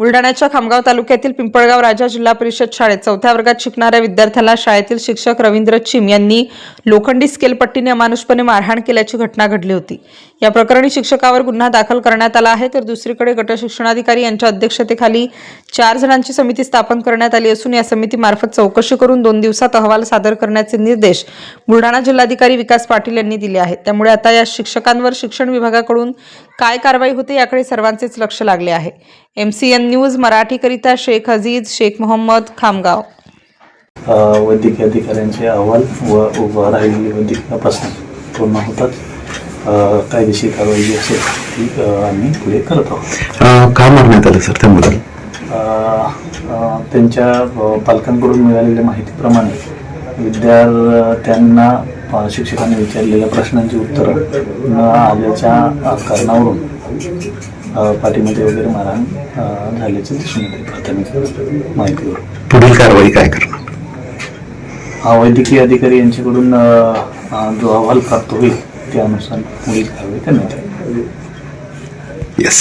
बुलढाण्याच्या खामगाव तालुक्यातील पिंपळगाव राजा जिल्हा परिषद शाळेत चौथ्या वर्गात शिकणाऱ्या विद्यार्थ्याला शाळेतील शिक्षक रवींद्र चिम यांनी लोखंडी स्केलपट्टीने अमानुषपणे मारहाण केल्याची घटना घडली होती. या प्रकरणी शिक्षकावर गुन्हा दाखल करण्यात आला आहे तर दुसरीकडे गटशिक्षणाधिकारी यांच्या अध्यक्षतेखाली चार जणांची समिती स्थापन करण्यात आली असून या समितीमार्फत चौकशी करून दोन दिवसात अहवाल सादर करण्याचे निर्देश बुलढाणा जिल्हाधिकारी विकास पाटील यांनी दिले आहेत. त्यामुळे आता या शिक्षकांवर शिक्षण विभागाकडून काय कारवाई होते याकडे सर्वांचेच लक्ष लागले आहे. एम सी एन न्यूज मराठीकरिता शेख अजीज शेख मोहम्मद खामगाव. वैद्यकीय अधिकाऱ्यांचे अहवाल व उभं राहिलेली वैद्यकीय प्रश्न पूर्ण होतात. कायदेशीर कारवाई जी असेल ती आम्ही पुढे करत आहोत. का मारण्यात आलं सर त्याबद्दल? त्यांच्या पालकांकडून मिळालेल्या माहितीप्रमाणे विद्यार्थ्यांना शिक्षकांनी विचारलेल्या प्रश्नांची उत्तरं न आल्याच्या कारणावरून पाठीमध्ये वगैरे मारहाण झाल्याचे दिसून येते. प्राथमिक माहितीवर. पुढील कारवाई काय करणार? वैद्यकीय अधिकारी यांच्याकडून जो अहवाल प्राप्त होईल त्यानुसार पुढील कारवाई करण्यात येईल. येस